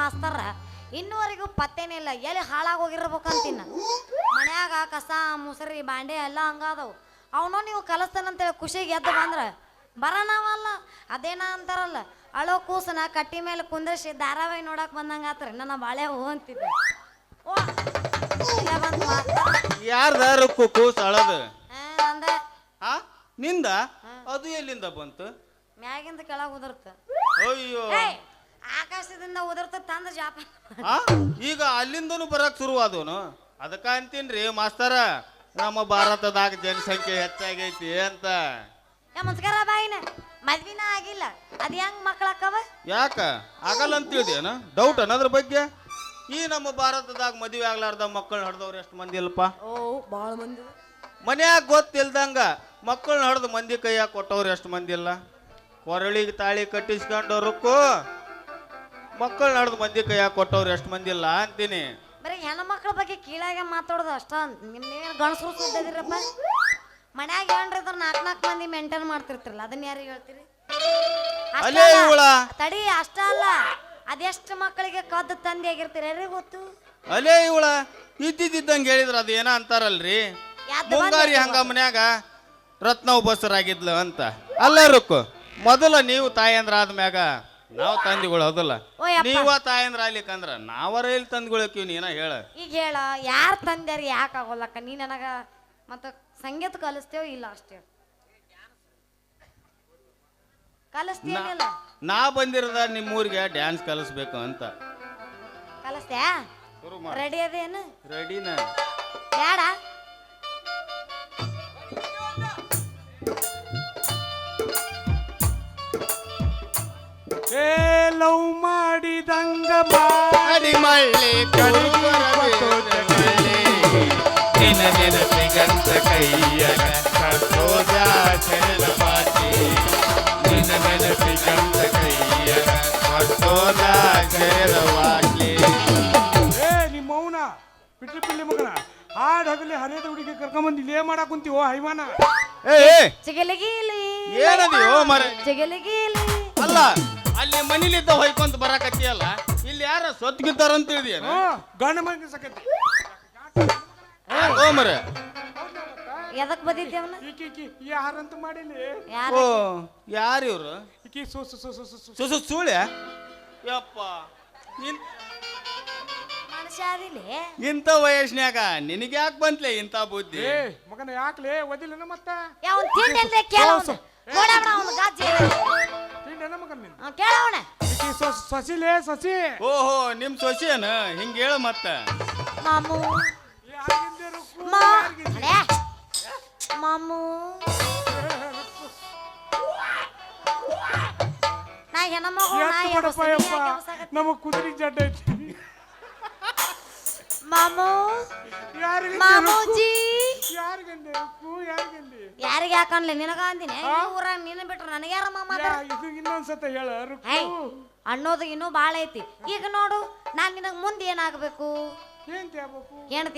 ಮಾಸ್ತರ ಇನ್ನುವರೆಗೂ ಪತ್ತೇನೇ ಇಲ್ಲ. ಎಲ್ಲಿ ಹಾಳಾಗಿ ಹೋಗಿರ್ಬೇಕಂತಿನ್ನ ಮನ್ಯಾಗ ಕಸ ಮುಸರಿ ಬಾಂಡೆ ಎಲ್ಲ ಹಂಗಾದವು. ಅವನು ನೀವು ಕಲಿಸ್ತಾನಂತೇಳಿ ಖುಷಿಗೆ ಎದ್ದು ಬಂದ್ರೆ ಬರೋಣವಲ್ಲ ಅದೇನ ಅಂತಾರಲ್ಲ ಅಳೋ ಕೂಸನ ಕಟ್ಟಿ ಮೇಲೆ ಕುಂದ್ರಿಸಿ ಧಾರಾವಾಹಿ ನೋಡಕ್ ಬಂದಂಗ ಆತ್ರಿ ನನ್ನ ಬಾಳೆ ಹೂ ಅಂತಿದ್ದೆ. ಓ ಕೂಸ್ ಅಳದು? ಆ, ನಂದೆ. ನಿಂದ? ಅದು ಎಲ್ಲಿಂದ ಬಂತು? ಮ್ಯಾಗಿಂದ ಕೆಳಗೆ ಉದರ್ತ. ಅಯ್ಯೋ. ಆಕಾಶದಿಂದ ಉದುರ್ತ ತಂದ ಜಾಪ. ಆ? ಈಗ ಅಲ್ಲಿಂದನು ಬರಕ್ ಶುರುವಾದವನು. ಅದಕ್ಕ ಅಂತೀನ್ರಿ ಮಾಸ್ತರ ನಮ್ಮ ಭಾರತದಾಗ ಜನಸಂಖ್ಯೆ ಹೆಚ್ಚಾಗೈತಿ ಅಂತ. ಯಾ ಮುಸ್ಕರ ಬಾಯಿನ ಮದ್ವಿನ ಆಗಿಲ್ಲ. ಅದ್ ಹೆಂಗ್ ಮಕ್ಳಕ್ಕವ ಯಾಕ? ಆಗಲ್ಲ ಅಂತ ತಿಳಿದೇನ ಡೌಟ್ ಅನ್ನೋದ್ರ ಬಗ್ಗೆ? ಈ ನಮ್ಮ ಭಾರತದಾಗ ಮದುವೆ ಆಗ್ಲಾರ್ದ ಮಕ್ಕಳು ಹಡ್ದವ್ರು ಎಷ್ಟು ಮಂದಿ ಇಲ್ಲಪ್ಪ? ಓ ಬಾಳ ಮಂದಿ. ಮನ್ಯಾಗ ಗೊತ್ತಿಲ್ದಂಗ ಮಕ್ಕಳನ್ನ ಹಡ್ದು ಮಂದಿ ಕೈಯಾಗ ಕೊಟ್ಟವ್ರು ಎಷ್ಟು ಮಂದಿ ಇಲ್ಲ? ಕೊರಳಿಗೆ ತಾಳಿ ಕಟ್ಟಿಸ್ಕೊಂಡವ್ರಕ್ಕೂ ಮಕ್ಕಳನ್ನ ನಡೆದು ಮಂದಿ ಕೈಯಾಗ ಕೊಟ್ಟವ್ರು ಎಷ್ಟು ಮಂದಿ ಇಲ್ಲ ಅಂತೀನಿ. ಬರೀ ಹೆಣ್ಮಕ್ಳ ಬಗ್ಗೆ ಕೀಳಾಗೆ ಮಾತಾಡೋದು ಅಷ್ಟ ನಿಮ್ದೇನು ಗಣಸರು ಸುದ್ದಿರಪ್ಪ ಮನ್ಯಾಗ ಏನ್ರಿದ್ರ ನಾಲ್ಕು ನಾಲ್ಕು ಮಂದಿ ಮೇಂಟೈನ್ ಮಾಡ್ತಿರ್ತಿರಲ್ಲ ಅದನ್ನ ಯಾರಿಗೆ ಹೇಳ್ತೀರಿ? ಅಷ್ಟ ಅಲ್ಲೇ ಅಲ್ಲ. ಇವಳ. ತಡಿ ಅಷ್ಟ ಅಲ್ಲ. ಅದೆಷ್ಟು ಮಕ್ಕಳಿಗೆ ಕದ್ದು ತಂದೆ ಆಗಿರ್ತೀರ ಯಾರಿಗೆ ಗೊತ್ತು? ಅಲೇ ಇವಳ. ಇದ್ದಿದ್ದಂಗೆ ಹೇಳಿದ್ರ ಅದು ಏನ ಅಂತಾರಲ್ರಿ? ಯಾವ್ದು ಮುಂಗಾರಿ ಹಂಗ ಮನ್ಯಾಗ ರತ್ನ ಉಪಸರಾಗಿದ್ಲು ಅಂತ. ಅಲ್ಲ ರುಕ್ಕು ಮೊದಲ ನೀವು ತಾಯಂದ್ರ ಆದ್ಮ್ಯಾಗ ನಾವು ತಂದಿಗಳು ಹೌದಲ್ಲ? ಓ ಯಪ್ಪ. ನೀವ ತಾಯಂದ್ರ ಆಗ್ಲಿಕ್ಕಂದ್ರ ನಾವರ ಇಲ್ಲಿ ತಂದ್ಕೊಳಕಿವ್ ನೀನ ಹೇಳ. ಈಗ ಹೇಳ ಯಾರ ತಂದ್ಯಾರ ಯಾಕೆ ಆಗೋಲ್ಲಕ್ಕ? ನೀ ನನಗ ಮತ್ತ ಸಂಗೀತ ಕಲಿಸ್ತೇವ ಇಲ್ಲ ಅಷ್ಟೇ? ಕಲಿಸ್ತೇನಿಲ್ಲ ನಾ ಬಂದಿರದ ನಿಮ್ಮ ಊರಿಗೆ ಡ್ಯಾನ್ಸ್ ಕಲಿಸ್ಬೇಕು ಅಂತ. ಕಲಿಸ್ತ್ಯಾ? ಶುರು ಮಾಡ. ರೆಡಿ ಅದೇನು? ರೆಡಿನ ಬೇಡ ಏ ಲವ್ ಮಾಡಿದಂಗ ಅಡಿ ಮಳ್ಳಿ ನಿನ ನೆನಪಿಗಂತ ಕೈಯಗ ಕಟ್ಟೋದ ಚರಣ ಪಾತಿ ನಿನ ನೆನಪಿಗಂತ ಕೈಯಗ ಕಟ್ಟೋದ ಚರಣವಾಗ್ಲಿ ಏ ನಿಮ್ಮ ಮೌನ ಬಿಟ್ರಿ ಪಿಲ್ಲಿ ಮಗನ. ಹಾಡ್ ಹಗಲಿ ಹರಿಯದ ಹುಡುಗಿ ಕರ್ಕೊಂಬಂದು ಇಲ್ಲೇ ಮಾಡಕ್ ಕುಂತೀವೋ ಹೈವಾನ? ಏ ಏ, ಚಿಗಲಿಗೀಲಿ ಏನದಿಯೋ ಮರ? ಚಿಗಲಿಗೀಲಿ ಅಲ್ಲ. ಅಲ್ಲಿ ಮನೇಲಿದ್ದ ಹೊಯ್ಕೊಂತ ಬರಾಕತ್ತಿಯಲ್ಲ? ಇಲ್ಲಿ ಯಾರ ಸೊತ್ಗಿದ್ದಾರ ಅಂತ ಗಂಡ ಮಗ ಸಕತಿ ಓ ಮರ. ಎದಕ್ ಬದಿದ್ದೇವನ ಈಕಿ ಈಕಿ ಯಾರಂತ ಮಾಡಿಲಿ? ಯಾರ? ಓ ಯಾರು ಇವ್ರು? ಈಕಿ ಸು ಸು ಸು ಸು ಸು ಸುಸು ಸುಳ್ಯ ಯಪ್ಪ. ಇನ್- ಮನುಷ್ಯ ಅದಿಲಿ ಇಂಥ ವಯಸ್ನ್ಯಾಗ ನಿನಗೆ ಯಾಕೆ ಬಂತ್ಲೆ ಇಂತ ಬುದ್ಧಿ? ಏ ಮಗನ ಯಾಕ್ಲೆ? ಓದಿಲ್ಲನ ಮತ್ತೆ? ಯಾವ ತಿಂಡಿ ಕೇಳವನ ನೋಡವಣ ಅವನ ಗಾಜಿ. ನಿನ್ ಈಕಿ ಸೊಸ್- ಸೊಸಿಲೇ ಸೊಸಿ. ಓಹೋ ನಿಮ್ ಸೊಸೆಯನ? ಹಿಂಗ ಹೇಳ ಮತ್ತ. ಮಾಮು. ಯಾರ್ಗಿಂದೆ ರುಕ್ಕು, ಮಾ ಯಾರ್ಗಿಂದೆ? ಅಲೆ. ಮಾಮು. ನಾ ಹೆಣ್ಮಗು ನಾ ಎತ್ತು ಬಿಡಪ್ಪ ಎಬ್ಬಿಸ್ತೀನಿ, ಯಪ್ಪ. ಯಾಕೆ ಎಬ್ಬಿಸಾಕತ್ತಿ? ನಮ್ಮ ಜಡ್ಡ ಐತಿ. ಮಾಮು? ಮಾಮೂಜಿ? ಯಾರಿಗೆ ಯಾಕನ್ಲಿ ನಿನಗ ಅಂದಿನಿ? ಊರಾಗ ನಿನ್ನ ಬಿಟ್ರ ನನಗೆ ಯಾರ ಮಾಮ ಇನ್ನೊಂದ್ಸತ ಹೇಳ ಅನ್ನೋದು ಇನ್ನೂ ಭಾಳ ಐತಿ. ಈಗ ನೋಡು ನಾನ್ ನಿನಗ ಮುಂದೆ ಏನಾಗಬೇಕು? ಹೆಣ್ತಿ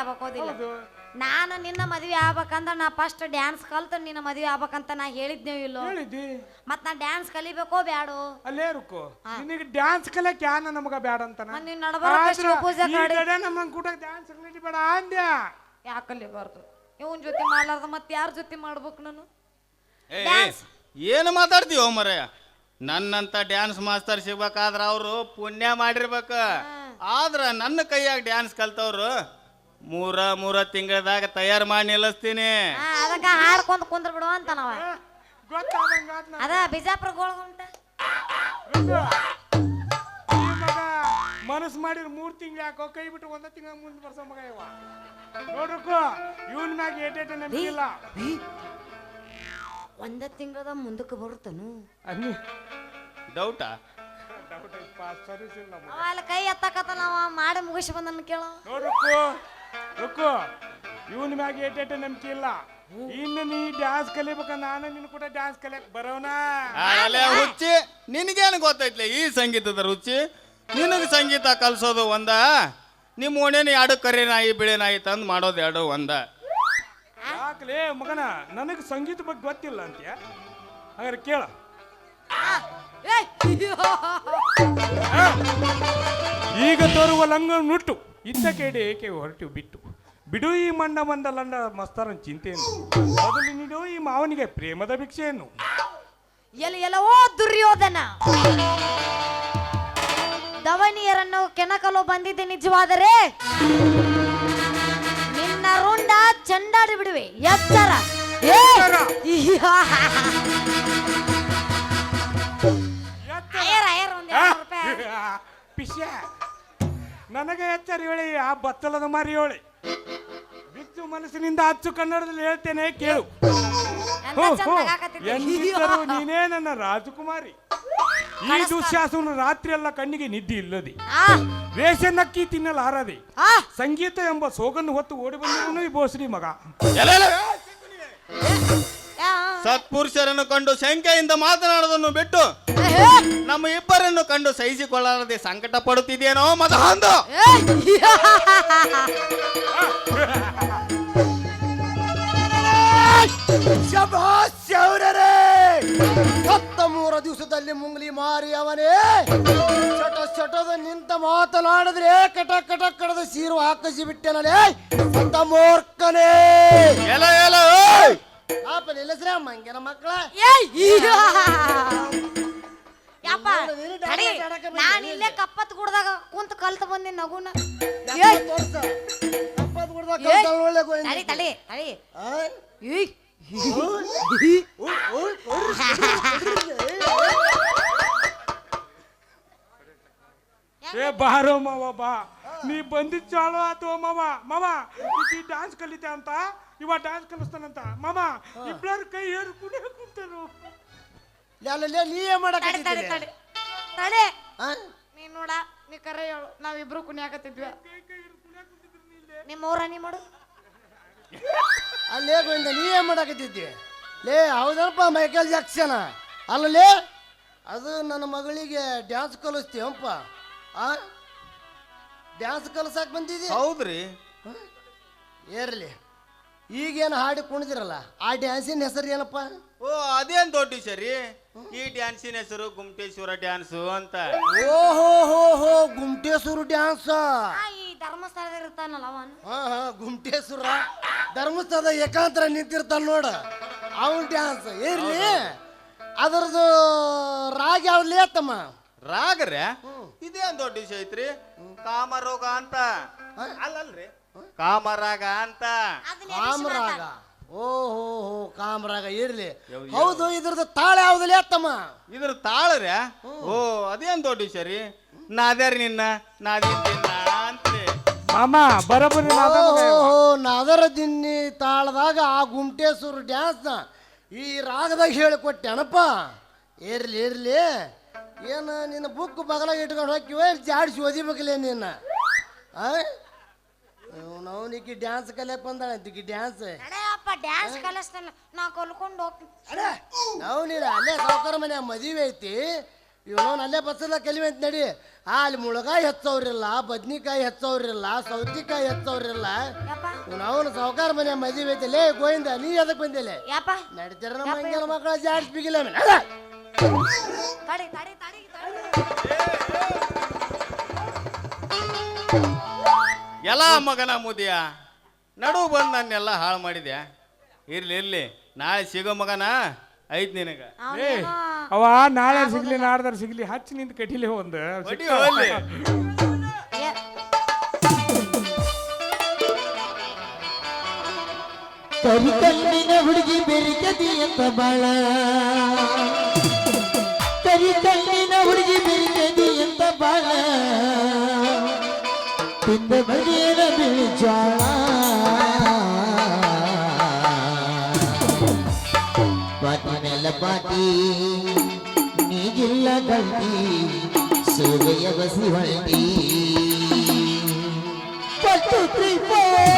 ಆಗ್ಬೇಕೋದಿಲ್ಲ ನಾನು ನಿನ್ನ ಮದುವೆ ಆಗ್ಬೇಕಂದ್ರ ನಾ ಫಸ್ಟ್ ಡ್ಯಾನ್ಸ್ ಕಲ್ತು ನಿನ್ನ ಮದುವೆ ಆಗ್ಬೇಕಂತ ನಾ ಹೇಳಿದ್ನೇವ್ ಇಲ್ಲೋ? ಮತ್ ನಾ ಡ್ಯಾನ್ಸ್ ಕಲಿಬೇಕೋ ಬ್ಯಾಡೋ? ಅಲ್ಲೇ ರುಕೋ ನಿನಗೆ ಡ್ಯಾನ್ಸ್ ಕಲಿಯಕ್ ಯಾನ ನಮಗ ಬ್ಯಾಡ ಅಂತ ಮತ್ತ್ ನೀನ್ ಮಾಡಿ. ನಮ್ಮ ಕೂಡ ಡ್ಯಾನ್ಸ್ ಕಲಿ ಬೇಡ ಅಂದ್ಯ? ಯಾಕೆ ಕಲಿಬಾರದು? ಇವನ್ ಜೊತೆ ಮಾಡ್ಲಾರ್ದ ಮತ್ತೆ ಯಾರ ಜೊತೆ ಮಾಡ್ಬೇಕು ನಾನು. ಏನು ಮಾತಾಡ್ತೀವ ಮರ? ನನ್ನಂತ ಡ್ಯಾನ್ಸ್ ಮಾಸ್ತರ್ ಸಿಗ್ಬೇಕಾದ್ರ ಅವರು ಪುಣ್ಯ ಮಾಡಿರ್ಬೇಕ. ಆದ್ರ ನನ್ನ ಕೈಯಾಗ ಡ್ಯಾನ್ಸ್ ಕಲ್ತವ್ರು ಮೂರ ಮೂರ ತಿಂಗಳದಾಗ ತಯಾರು ಮಾಡಿ ನಿಲ್ಲಿಸ್ತೀನಿ. ಆ, ಅದಕ್ಕ ಹಾಡ್ಕೊಂಡ್ ಕುಂದ್ರ ಬಿಡು ಅಂತ ನಾವ ಗೊತ್ತಾದಂಗ ಆತ್ ನಂಗ್. ಅದ ಬಿಜಾಪುರ ಗೋಳ್ಗುಂಟ ಮಗ ಮನಸ್ ಮಾಡಿರ್ ಮೂರ್ ತಿಂಗ್ಳು ಯಾಕೋ ಕೈ ಬಿಟ್ಟು ಒಂದ ತಿಂಗಳ ಮುಂದೆ ಬರ್ಸ ಮಗ ಇವ. ನೋಡ್ರಕ್ಕು ಇವನ್ ಮ್ಯಾಗ ಏಟೇಟ ನಂಬಿಕಿಲ್ಲ ಒಂದ ತಿಂಗಳದ ಮುಂದಕ್ಕೆ ಬರುತ್ತನು. ಅನ್ನಿ ಡೌಟಾ ಸರ್ವಿಸ್ ಇಲ್ಲ ನಮ್ಗೆ. ಅವ ಅಲ್ಲಿ ಕೈ ಎತ್ತಕತ್ತ ನಾವು ಮಾಡಿ ಮುಗಿಸಿ ಬಂದನ್ ಕೇಳು. ರುಕ್ಕು ಇವನ್ ಮ್ಯಾಗ ಏಟೇಟ ನಂಬಿಕೆ ಇಲ್ಲ. ಇನ್ನು ನೀ ಡ್ಯಾನ್ಸ್ ಕಲಿಬೇಕ ನಾನು ನಿನ್ ಕೂಡ ಡ್ಯಾನ್ಸ್ ಕಲಿಯಕ್ ಬರೋಣ ಅಲ್ಲೇ ಹುಚ್ಚಿ ನಿನಗೇನು ಗೊತ್ತೈತ್ಲೆ ಈ ಸಂಗೀತದ ರುಚಿ? ನಿನಗೆ ಸಂಗೀತ ಕಲ್ಸೋದು ಒಂದ ನಿಮ್ಮ ಓಣೇನ ಎರಡು ಕರಿ ನಾಯಿ ಬಿಳಿ ನಾಯಿ ತಂದು ಮಾಡೋದು ಎರಡು ಒಂದ. ಯಾಕಲೇ ಮಗನ ನನಗೆ ಸಂಗೀತ ಬಗ್ಗೆ ಗೊತ್ತಿಲ್ಲ ಅಂತ್ಯ? ಹಾಗಾದ್ರೆ ಕೇಳ! ಈಗ ತೋರುವ ಲಂಗ ನುಟ್ಟು. ಇದ್ದ ಕೇಡಿ ಏಕೆ ಹೊರಟು ಬಿಟ್ಟು? ಬಿಡು ಈ ಮಂಡ ಮಂಡ ಲಂಡ ಮಸ್ತಾರನ್ ಚಿಂತೆಯನ್ನು. ಮೊದಲು ನೀಡು ಈ ಮಾವನಿಗೆ ಪ್ರೇಮದ ಭಿಕ್ಷೆಯನ್ನು. ಎಲ್ಲಿ ಎಲ್ಲವೋ ದುರ್ಯೋಧನ. ದವನಿಯರನ್ನು ಕೆಣಕಲು ಬಂದಿದ್ದೆ ನಿಜವಾದರೆ? ನಿನ್ನ ರುಂಡ ಚಂಡಾಡಿ ಬಿಡುವೆ. ಎತ್ತರ. ಒಂದ್ ರೂಪಾಯಿ. ಪಿಶ್ಯ ನನಗೆ ಎಚ್ಚರಿ ಹೇಳಿ ಆ ಬತ್ತಲದ ಮಾರಿ ಹೇಳಿ ಬಿಚ್ಚು ಮನಸ್ಸಿನಿಂದ ಅಚ್ಚು ಕನ್ನಡದಲ್ಲಿ ಹೇಳ್ತೇನೆ ಕೇಳು. ಹೋ, ಹೋ. ನೀನೇ ನನ್ನ ರಾಜಕುಮಾರಿ. ಈ ದುಶ್ಯಾಸನ ರಾತ್ರಿ ಎಲ್ಲ ಕಣ್ಣಿಗೆ ನಿದ್ದೆ ಇಲ್ಲದೆ. ಆ, ರೇಷನ್ ಅಕ್ಕಿ ತಿನ್ನಲಾರದೆ. ಆ, ಸಂಗೀತ ಎಂಬ ಸೋಗನ್ನು ಹೊತ್ತು ಓಡಿ ಬಂದವನು ಈ ಬೋಸರಿ ಮಗ. ಸತ್ಪುರುಷರನ್ನು ಕಂಡು ಶಂಕೆಯಿಂದ ಮಾತನಾಡೋದನ್ನು ಬಿಟ್ಟು ನಮ್ಮ ಇಬ್ಬರನ್ನು ಕಂಡು ಸಹಿಸಿಕೊಳ್ಳಲಾರದೆ ಸಂಕಟ ಪಡುತ್ತಿದೆಯೇನೋ ಮದಹಂದು ಶೌರರೇ ಮೂರ ದಿವಸದಲ್ಲಿ ಮುಂಗ್ಲಿ ಮಾರಿ ಅವನೇ! ಚಟ ಚಟದ ನಿಂತ ಮಾತನಾಡಿದ್ರೆ ಕಟ ಕಟ ಕಡದ ಸೀರು ಹಾಕಿಸಿ ಬಿಟ್ಟೆನಲೇ ಸತ್ತ ಮೂರ್ಖನೇ ಎಲ ಎಲ! ಪಾಪ ನಿಲ್ಲಿಸ್ರೆ ಮಂಗಿನ ಮಕ್ಕಳ. ಯಪ್ಪ ತಡಿ, ನಾನ್. ಇಲ್ಲೇ ಕಪ್ಪತ್ ಗುಡ್ದಾಗ ಕುಂತ ಕಲ್ತ ಬಂದಿ ನಗುನ. ಏಯ್. ತಡಿ ತಡಿ ತಡಿ. ಆ? ಏಯ್. ಏ ಬಾರೋ ಮಾವ ಬಾ. ನೀ ಬಂದಿದ್ ಚಾಳು ಆತು ಮಾವ ಮಾವ. ಈ ಡಾನ್ಸ್ ಕಲಿತೆ ಅಂತ? ಇವ ಡಾನ್ಸ್ ಕಲಿಸ್ತಾನಂತ. ಮಾಮ ಇಬ್ಬರ ಕೈ ಏರು ಕುಡಿ ಕುಂತರು. ಲೇ ನೀ ಏನ್ ತಡಿ ತಡಿ ಮಾಡಕತ್ತಿದ್ದೀರಿ? ತಡಿ. ತಡಿ. ಆ? ನೀ ನೋಡ ನೀ ಕರೆ ಹೇಳು. ನಾವಿಬ್ರು ಕುಣಿಯಾಕತ್ತಿದ್ವಿ ನಿಮ್ಮ ಊರ ನೀ ಮಾಡು. ಅಲ್ಲೇ ಗೋವಿಂದ ನೀ ಏನ್ ಮಾಡಕತ್ತಿದ್ದಿ ಲೇ ಹೌದಪ್ಪ ಮೈಕಲ್ ಜಾಕ್ಸನ. ಅಲ್ಲಲೇ ಅದು ನನ್ನ ಮಗಳಿಗೆ ಡ್ಯಾನ್ಸ್ ಕಲಿಸ್ತೀವಪ್ಪ ಆ? ಡ್ಯಾನ್ಸ್ ಕಲಿಸಾಕ್ ಬಂದಿದ್ದಿ? ಹೌದ್ರಿ. ಏರ್ಲಿ. ಈಗೇನು ಹಾಡಿ ಕುಣಿದಿರಲ್ಲ ಆ ಡ್ಯಾನ್ಸಿನ ಹೆಸರು ಏನಪ್ಪ? ಓ ಅದೇನ್ ದೊಡ್ಡ ಸರಿ ಈ ಡ್ಯಾನ್ಸಿನ ಹೆಸರು ಗುಮ್ಟೇಶ್ವರ ಡ್ಯಾನ್ಸು ಅಂತ. ಓಹೋ ಹೋ ಹೋ ಗುಮ್ಟೇಶ್ವರ ಡ್ಯಾನ್ಸ್ ಆ, ಈ ಧರ್ಮಸ್ಥಳದಾಗ ಇರ್ತಾನಲ್ಲ ಅವನು. ಹಾ ಹಾ ಗುಮ್ಟೇಶ್ವರ. ಧರ್ಮಸ್ಥಳದ ಏಕಾಂತರ ನಿಂತಿರ್ತಾನ ನೋಡ. ಅವನ್ ಡ್ಯಾನ್ಸ್ ಏರ್ಲಿ ಅದರದು ರಾಗ ಯಾವ್ದು ತಮ್ಮ ರಾಗ್ರೆ? ಇದೇನ್ ದೊಡ್ಡ ವಿಷಯ ಐತ್ರಿ? ಕಾಮರೋಗ ಅಂತ. ಅಲ್ಲಲ್ರಿ. ಕಾಮರಾಗ ಅಂತ. ಕಾಮರಾಗ. ಓಹೋ ಹೋ ಕಾಮರಾಗ ಇರ್ಲಿ. ಹೌದು ಇದ್ರದ್ದು ತಾಳ ಯಾವ್ದು ತಮ್ಮ ಇದ್ರ ತಾಳ್ರೆ? ಓ ಅದೇನ್ ದೊಡ್ಡ ಸರಿ ರೀ? ನಾದ್ಯಾರಿ ನಿನ್ನ? ನಾದಿನ್ ನಿನ್ನ ಅಂತ್ರಿ ಮಾಮ ಬರಬರಿ ಓಹೋ ನಾದರ ದಿನ್ನಿ ತಾಳದಾಗ ಆ ಗುಮ್ಟೇಶ್ವರ ಡ್ಯಾನ್ಸ್ ಈ ರಾಗದಾಗ ಹೇಳಿಕೊಟ್ಟೆನಪ್ಪ. ಇರ್ಲಿ ಇರ್ಲಿ. ಏನು ನಿನ್ನ ಬುಕ್ ಬಗಲಾಗ ಇಟ್ಕೊಂಡು ಹೋಗಿವ ಜಾಡಿಸಿ ಓದಿಬೇಕಲ್ಲ ನಿನ್ನ. ಅವನಿಗೆ ಡ್ಯಾನ್ಸ್ ಕಲಿಯಕ್ ಬಂದಾಳ ಅಂತಿಕಿ ಡ್ಯಾನ್ಸ್ ಅಪ್ಪ ಡ್ಯಾನ್ಸ್ ಕಲಿಸ್ತಾನ. ನಾ ಕಲ್ಕೊಂಡು ಹೋಗ್ತೀನಿ. ಅಡೆ ನಾವು ನೀನು ಅಲ್ಲೇ ಸಾವುಕಾರ ಮನೆ ಮದುವೆ ಐತಿ. ಇವನು ಅಲ್ಲೇ ಬಸ್ಸಲ್ಲ ಕಲಿವೆ ಅಂತ ನಡಿ. ಆ, ಅಲ್ಲಿ ಮುಳಗಾಯಿ ಹೆಚ್ಚವ್ರಿಲ್ಲ ಬದ್ನಿಕಾಯಿ ಹೆಚ್ಚವ್ರಿಲ್ಲ ಸೌತಿಕಾಯಿ ಹೆಚ್ಚವ್ರಿಲ್ಲ. ಯಪ್ಪ. ಅವನು ಸಾವುಕಾರ ಮನೆ ಮದುವೆ ಐತಿ. ಲೇ ಗೋವಿಂದ ನೀ ಅದಕ್ಕೆ ಬಂದಿಲ್ಲ ಯಪ್ಪ. ನಡೀತಾರ ನಮ್ಮ ಮಂಗನ ಮಕ್ಕಳ ಜಾಡಿಸ್ಬಿಗಿಲ್ಲ ತಡಿ ತಡಿ ತಡಿ ತಡಿ. ಎಲ್ಲ ಮಗನ ಮುದಿಯ. ನಡು ಬಂದು ನನ್ನೆಲ್ಲ ಹಾಳು ಮಾಡಿದ್ಯಾ ಇರ್ಲಿ ಇರ್ಲಿ. ನಾಳೆ ಸಿಗೋ ಮಗನ ಐತ್ ನಿನಗ. ಏ ಅವ ನಾಳೆ ಸಿಗ್ಲಿ ನಾಡ್ದಾರ ಸಿಗ್ಲಿ ಹಚ್ಚಿ ನಿಂತ ಕಟ್ಟಿಲಿ ಒಂದು ಹೋಗ್ಲಿ. ಕರಿಕಲ್ಲಿನ ಹುಡುಗಿ ಬೆರಿಕದಿ ಅಂತ ಬಾಳ. ತಿಂದ ಬದಿಯನ ಬೀಜಾಳ ಪಾಟಿ ಮೇಲೆ ಪಾಟಿ ನೀಗಿಲ್ಲ ಗಂಟಿ ಸೂರ್ಯ ಬಸಿ ಹೊಳ್ಟಿ ಪಟ್ಟು two,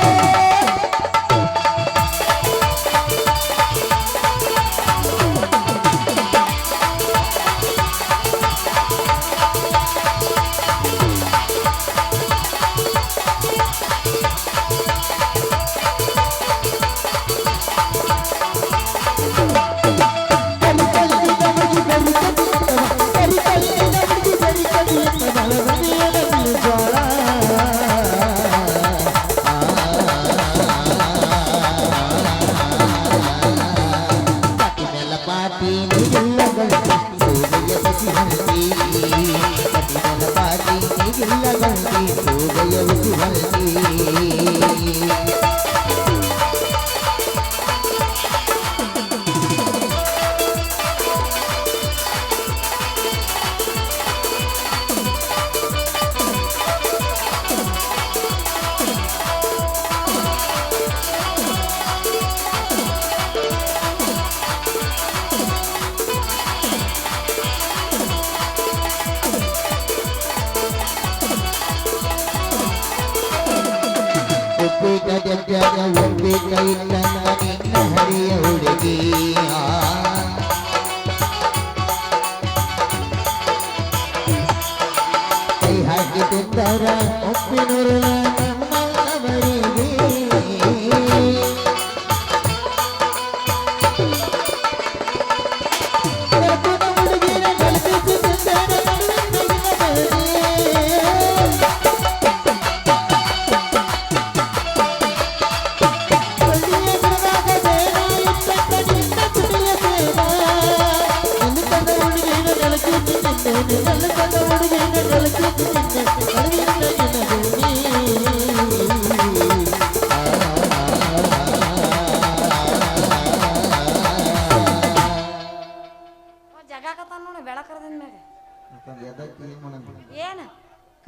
ಒಪ್ಪಿಟ ಜಡ್ಜಗ ಒಪ್ಪಿಟ ಇಲ್ಲ ನಿನ್ನ ಹರಿಯ ಹುಡುಗಿ ಆ. ಕೈ ಹಾಕಿ ತಿಂದರ ಒಪ್ಪಿನೂರು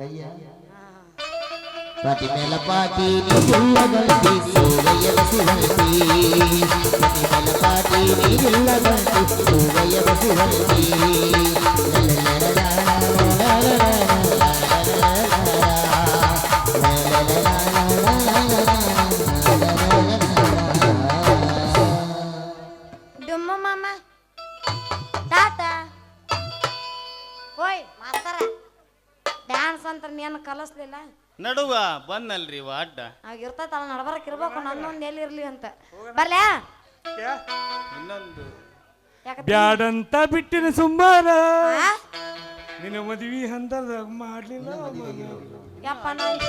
ಕೈಯ ಪಾಟಿ ಮೇಲ ಪಾಟಿ ನೀಗಿಲ್ಲ ಗಂಟಿ ಸೂರಯ್ಯ ಬಸುವಂತಿ ಪಾಟಿ ಮೇಲ ಪಾಟಿ ನೀಗಿಲ್ಲ ಗಂಟಿ ಸೂರಯ್ಯ ಬಸುವಂತಿ ನಡುವ ಬಂದಲ್ರಿ ಇವ ಅಡ್ಡ ಅವಾಗ ಇರ್ತೈತಲ್ಲ ನಡ್ಬರಕ್ ಇರ್ಬೇಕು ನನ್ನೊಂದು ಎಲ್ಲಿ ಇರ್ಲಿ ಅಂತ. ಬರ್ಲ್ಯಾ ಇನ್ನೊಂದು. ಬ್ಯಾಡಂತ ಬಿಟ್ಟಿನ ಸುಮಾರ. ಆ? ನಿನ್ನ ಮದ್ವಿ ಹಂತದಾಗ ಮಾಡ್ಲಿಲ್ಲ ಯಪ್ಪ ನಾನು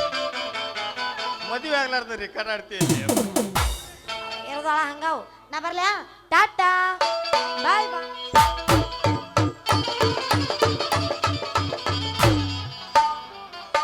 ಮದುವೆ ಆಗ್ಲಾರ್ದ್ರಿ ಕರಾಡ್ತೀನಿ ಹಂಗಾವ್ ಹಂಗಾವು. ನಾ ಬರ್ಲ್ಯಾ ಟಾಟಾ. ಬಾಯ್ ಬಾಯ್.